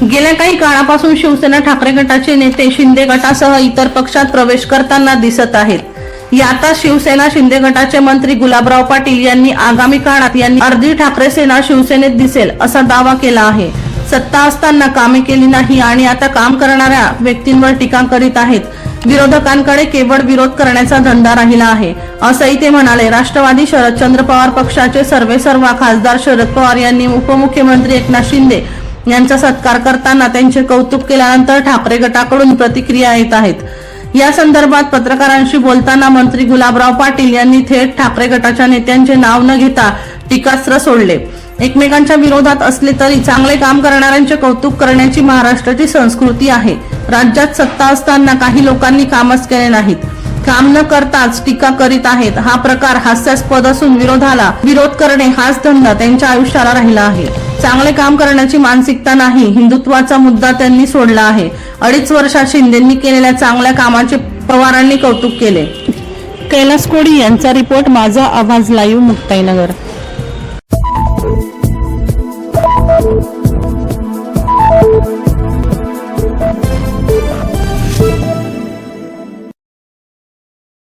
गेल्या काही काळापासून शिवसेना ठाकरे गटाचे नेते शिंदे गटासह इतर पक्षात प्रवेश करताना दिसत आहेत. यातच शिवसेना शिंदे गटाचे मंत्री गुलाबराव पाटील यांनी आगामी काळात यांनी अर्धी ठाकरे सेना शिवसेनेत दिसेल असा दावा केला आहे. सत्ता असताना कामे केली नाही आणि आता काम करणाऱ्या व्यक्तींवर टीका करीत आहेत. विरोधकांकडे केवळ विरोध करण्याचा धंदा राहिला आहे. असंही ते म्हणाले. राष्ट्रवादी शरदचंद्र पवार पक्षाचे सर्वेसर्वा खासदार शरद पवार यांनी उपमुख्यमंत्री एकनाथ शिंदे यांचा सत्कार करताना त्यांचे कौतुक केल्यानंतर ठाकरे गटाकडून प्रतिक्रिया येत आहेत. या संदर्भात पत्रकारांशी बोलताना मंत्री गुलाबराव पाटील यांनी थेट ठाकरे गटाच्या नेत्यांचे नाव न घेता टीकास्त्र सोडले. एकमेकांच्या विरोधात असले तरी चांगले काम करणाऱ्यांचे कौतुक करण्याची महाराष्ट्राची संस्कृती आहे. राज्यात सत्ता असताना काही लोकांनी कामच केले नाहीत. काम न करताच टीका करीत आहेत. हा प्रकार हास्यास्पद असून विरोधाला विरोध करणे हाच धंदा त्यांच्या आयुष्याला राहिला आहे. चांगले काम करण्याची मानसिकता नाही हिंदुत्वाचा मुद्दा त्यांनी सोडला आहे. अडीच वर्षात शिंदेंनी केलेल्या चांगल्या कामाचे पवारांनी कौतुक केले. कैलास कोडी यांचा रिपोर्ट माझा आवाज लाईव्ह मुक्ताईनगर.